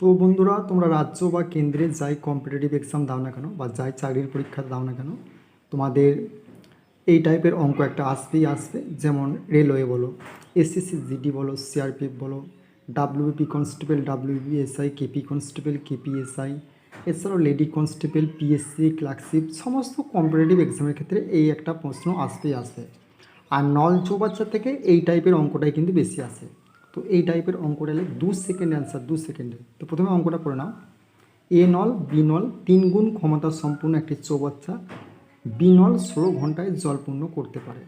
তো বন্ধুরা, তোমরা রাজ্য বা কেন্দ্রে যাই কম্পিটিটিভ এক্সাম দাও না কেন বা যাই চাকরির পরীক্ষা দাও না কেন, তোমাদের এই টাইপের অঙ্ক একটা আসতেই আসবে। যেমন রেলওয়ে বলো এসএসসি জিডি বলো সিআরপিএফ বলো WP constable WB SI KP constable KPSI এছাড়াও লেডি কনস্টেবল পিএসসি ক্লার্কশিপ সমস্ত কম্পিটিটিভ এক্সামের ক্ষেত্রে এই একটা প্রশ্ন আসতেই আসে আর নল চৌবাচ্চা থেকে এই টাইপের অঙ্কটাই কিন্তু বেশি আসে। তো এই টাইপের অঙ্কটা এলে দু সেকেন্ড অ্যান্সার দু সেকেন্ডে তো প্রথমে অঙ্কটা করে নাও। এ নল বি নল তিন গুণ ক্ষমতা সম্পূর্ণ একটি চৌবাচ্চা। বি নল ষোলো ঘন্টায় জলপূর্ণ করতে পারে।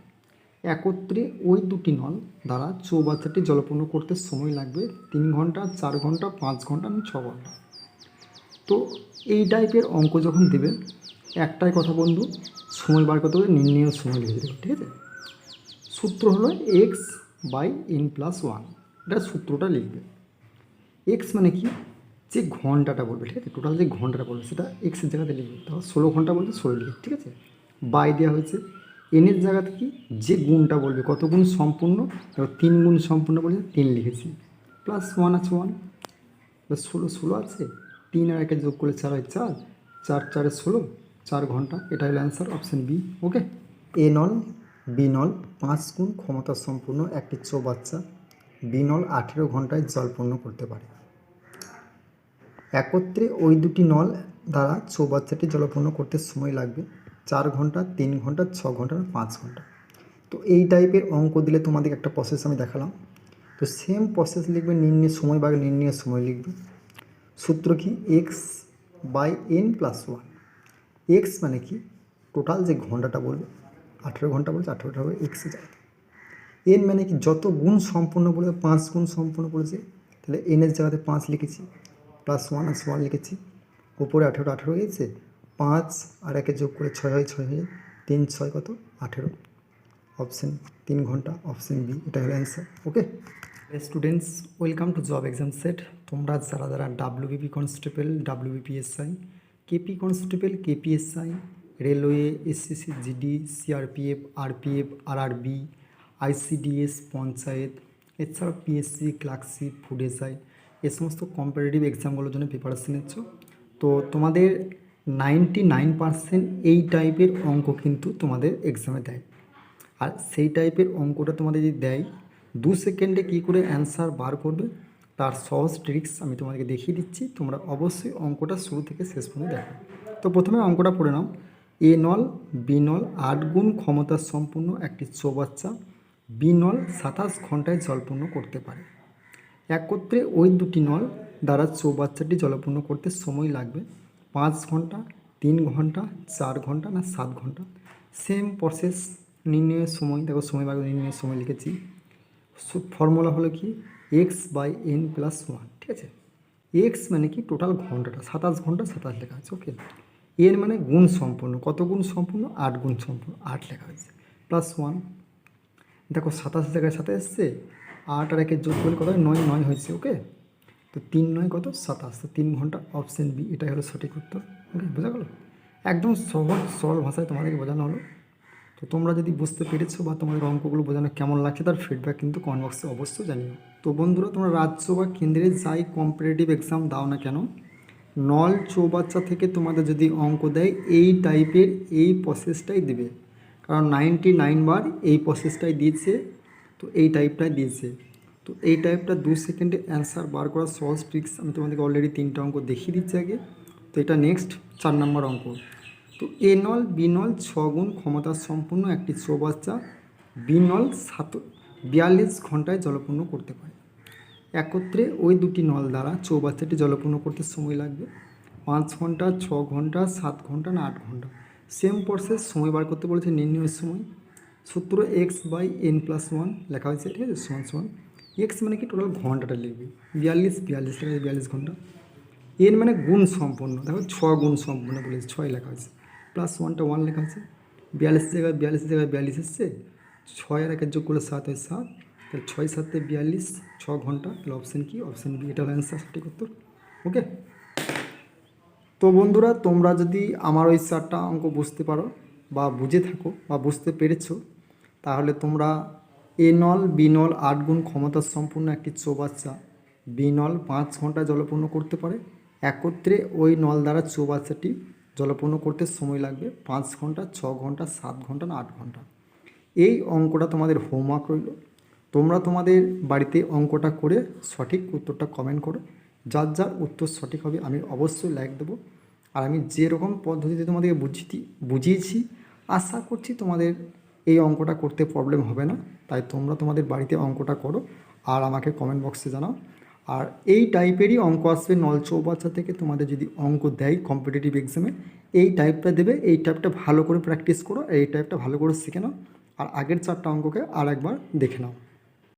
একত্রে ওই দুটি নল দ্বারা চৌবাচ্চাটি জলপূর্ণ করতে সময় লাগবে তিন ঘণ্টা, চার ঘণ্টা, পাঁচ ঘণ্টা এবং ছ ঘণ্টা। তো এই টাইপের অঙ্ক যখন দেবে, একটাই কথা বন্ধু, সময় বার করতে হবে, নির্ণয় সময় লিখে দেবে, ঠিক আছে? সূত্র হলো x by n plus one এটা সূত্রটা লিখবে। এক্স মানে কি? যে ঘন্টাটা বলবে, ঠিক আছে? টোটাল যে ঘন্টাটা বলবে, সেটা এক্সের জায়গাতে লিখবে। তাহলে ষোলো ঘণ্টা বলতে ষোলো লিখবে, ঠিক আছে? বাই দেওয়া হয়েছে এনের জায়গাতে কি? যে গুণটা বলবে, কত গুণ সম্পূর্ণ? এবার তিন গুণ সম্পূর্ণ বলছে তিন লিখেছি। প্লাস ওয়ান আছে ওয়ান প্লাস ষোলো ষোলো আছে? তিন আর একে যোগ করলে চার হয় চার। চার, চারে ষোলো, চার ঘণ্টা। এটা হলো answer option B okay A null B null পাঁচ গুণ ক্ষমতা সম্পূর্ণ, একটি চৌবাচ্চা। বি নল আঠেরো ঘন্টায় জলপূর্ণ করতে পারে। একত্রে ওই দুটি নল দ্বারা চৌবাচ্চাটি জলপূর্ণ করতে সময় লাগবে চার ঘণ্টা তিন ঘণ্টা ছ ঘণ্টা পাঁচ ঘণ্টা তো এই টাইপের অঙ্ক দিলে তোমাদের একটা প্রসেস আমি দেখালাম। তো সেম প্রসেস লিখবে নির্ণয় সময় বা নির্ণয় সময় লিখবে। সূত্র কি? X by n plus one x মানে কি? টোটাল যে ঘন্টাটা বলবে, আঠেরো ঘণ্টা বলছে, আঠেরোটা হবে এক্সে যায় এন মানে কি যত গুণ সম্পূর্ণ বলবে পাঁচ গুণ সম্পূর্ণ বলেছে, তাহলে এনের জায়গাতে পাঁচ লিখেছি প্লাস ওয়ান আর ওয়ান লিখেছি ওপরে আঠেরো আঠেরো হয়েছে পাঁচ আর একে যোগ করে ছয় হয়, ছয় হয়ে তিন, ছয় কত? আঠেরো। অপশন তিন ঘণ্টা অপশন বি এটা হলো answer okay students welcome to job exam set তোমরা যারা যারা WBP constable WBPSI KP constable KPSI railway SCC GD CRPF RPF RRB ICDS, panchayat, এছাড়াও পিএসসি, ক্লার্কশিপ ফুড এসআই এ সমস্ত কম্পিটিটিভ এক্সামগুলোর জন্য প্রিপারেশন নিচ্ছ। তো তোমাদের নাইনটি নাইন পার্সেন্ট এই টাইপের অঙ্ক কিন্তু তোমাদের এক্সামে দেয়। আর সেই টাইপের অঙ্কটা তোমাদের যদি দেয়, দু সেকেন্ডে কী করে অ্যান্সার বার করবে, তার সহজ ট্রিক্স আমি তোমাদেরকে দেখিয়ে দিচ্ছি। তোমরা অবশ্যই অঙ্কটা শুরু থেকে শেষ পর্যন্ত দেখো। তো প্রথমে অঙ্কটা পড়ে নাও। এ নল, বি নল, আট গুণ ক্ষমতা সম্পূর্ণ একটি চৌবাচ্চা। বি নল সাতাশ ঘন্টায় জলপূর্ণ করতে পারে। একত্রে ওই দুটি নল দ্বারা চৌবাচ্চাটি জলপূর্ণ করতে সময় লাগবে। পাঁচ ঘণ্টা, তিন ঘণ্টা, চার ঘণ্টা না সাত ঘণ্টা। সেম প্রসেস নির্ণয়ের সময়, দেখো সময় নির্ণয়ের সময় লিখেছি। ফর্মুলা হলো কি? X by n plus one ঠিক আছে? এক্স মানে কি? টোটাল ঘন্টাটা, সাতাশ ঘণ্টা সাতাশ লেখা আছে ওকে এন মানে গুণ সম্পূর্ণ, কত গুণ সম্পূর্ণ? আট গুণ সম্পূর্ণ, আট লেখা হয়েছে। প্লাস ওয়ান দেখো সাতাশ জায়গায় সাথে এসছে, আট আর একের যোগ করলে কত নয় নয় হয়েছে ওকে তো তিন নয় কত? সাতাশ। তো তিন ঘণ্টা অপশন বি এটাই হলো সঠিক উত্তর ওকে বোঝা গেলো? একদম সহজ, সরল ভাষায় তোমাদেরকে বোঝানো হলো। তো তোমরা যদি বুঝতে পেরেছ বা তোমাদের অঙ্কগুলো বোঝানো কেমন লাগছে, তার ফিডব্যাক কিন্তু কমেন্ট বক্সে অবশ্যই জানিও। তো বন্ধুরা, তোমরা রাজ্য বা কেন্দ্রে যাই কম্পিটিটিভ এক্সাম দাও না কেন, নল চৌবাচ্চা থেকে তোমাদের যদি অঙ্ক দেয়, এই টাইপের এই প্রসেসটাই দিবে। কারণ নাইনটি নাইন বার এই প্রসেসটাই দিয়েছে, তো এই টাইপটাই দিয়েছে। তো এই টাইপটা দু সেকেন্ডে অ্যান্সার বার করার সহজ ট্রিক্স আমি তোমাদেরকে অলরেডি তিনটা অঙ্ক দেখিয়ে দিচ্ছি আগে। তো এটা নেক্সট চার নম্বর অঙ্ক। তো এ নল বি নল ছ গুণ ক্ষমতা সম্পূর্ণ একটি চৌবাচ্চা। বি নল সাত, বিয়াল্লিশ ঘন্টায় জলপূর্ণ করতে পারে। একত্রে ওই দুটি নল দ্বারা চৌবাচ্চাটি জলপূর্ণ করতে সময় লাগবে। পাঁচ ঘণ্টা, ছ ঘণ্টা, সাত ঘণ্টা না আট ঘণ্টা? সেম প্রসেস সময় বার করতে বলেছে নির্ণয়ের সময়। সূত্র x by n plus one লেখা হয়েছে, ঠিক আছে? সমান সমান। এক্স মানে কি? টোটাল ঘন্টাটা লিখবে। বিয়াল্লিশ বিয়াল্লিশ লেখা আছে বিয়াল্লিশ ঘণ্টা। এন মানে গুণ সম্পন্ন। দেখো, ছ গুণ সম্পন্ন বলেছে, ছয় লেখা হয়েছে। প্লাস ওয়ানটা ওয়ান লেখা আছে বিয়াল্লিশ জায়গায় বিয়াল্লিশ জায়গায় বিয়াল্লিশ এসছে। ছয় আর একের যোগ করলে সাত হয় সাত। তাহলে ছয় সাতে বিয়াল্লিশ, ছ ঘণ্টা। তাহলে অপশান কি? অপশান বি এটা হলো অ্যান্সার সঠিক উত্তর। ওকে তো বন্ধুরা, তোমরা যদি আমার ওই চারটা অঙ্ক বুঝতে পারো বা বুঝে থাকো বা বুঝতে পেরেছ, তাহলে তোমরা এ নল, বি নল, আট গুণ ক্ষমতা সম্পূর্ণ একটি চৌবাচ্চা। বি নল পাঁচ ঘণ্টা জলপূর্ণ করতে পারে। একত্রে ওই নল দ্বারা চৌবাচ্চাটি জলপূর্ণ করতে সময় লাগবে পাঁচ ঘণ্টা, ছ ঘণ্টা, সাত ঘণ্টা না আট ঘণ্টা। এই অঙ্কটা তোমাদের হোমওয়ার্ক রইল। তোমরা তোমাদের বাড়িতে অঙ্কটা করে সঠিক উত্তরটা কমেন্ট করো। যার যার উত্তর সঠিক হবে, আমি অবশ্যই লাইক দেবো। আর আমি যেরকম পদ্ধতিতে তোমাদেরকে বুঝিয়ে বুঝিয়েছি, আশা করছি তোমাদের এই অঙ্কটা করতে প্রবলেম হবে না। তাই তোমরা তোমাদের বাড়িতে অঙ্কটা করো আর আমাকে কমেন্ট বক্সে জানাও। আর এই টাইপেরই অঙ্ক আসবে নল চৌবাচ্চা থেকে। তোমাদের যদি অঙ্ক দেয় কম্পিটিটিভ এক্সামে এই টাইপটা দেবে, এই টাইপটা ভালো করে প্র্যাকটিস করো, এই টাইপটা ভালো করে শিখে নাও। আর আগের চারটা অঙ্ককে আর একবার দেখে নাও।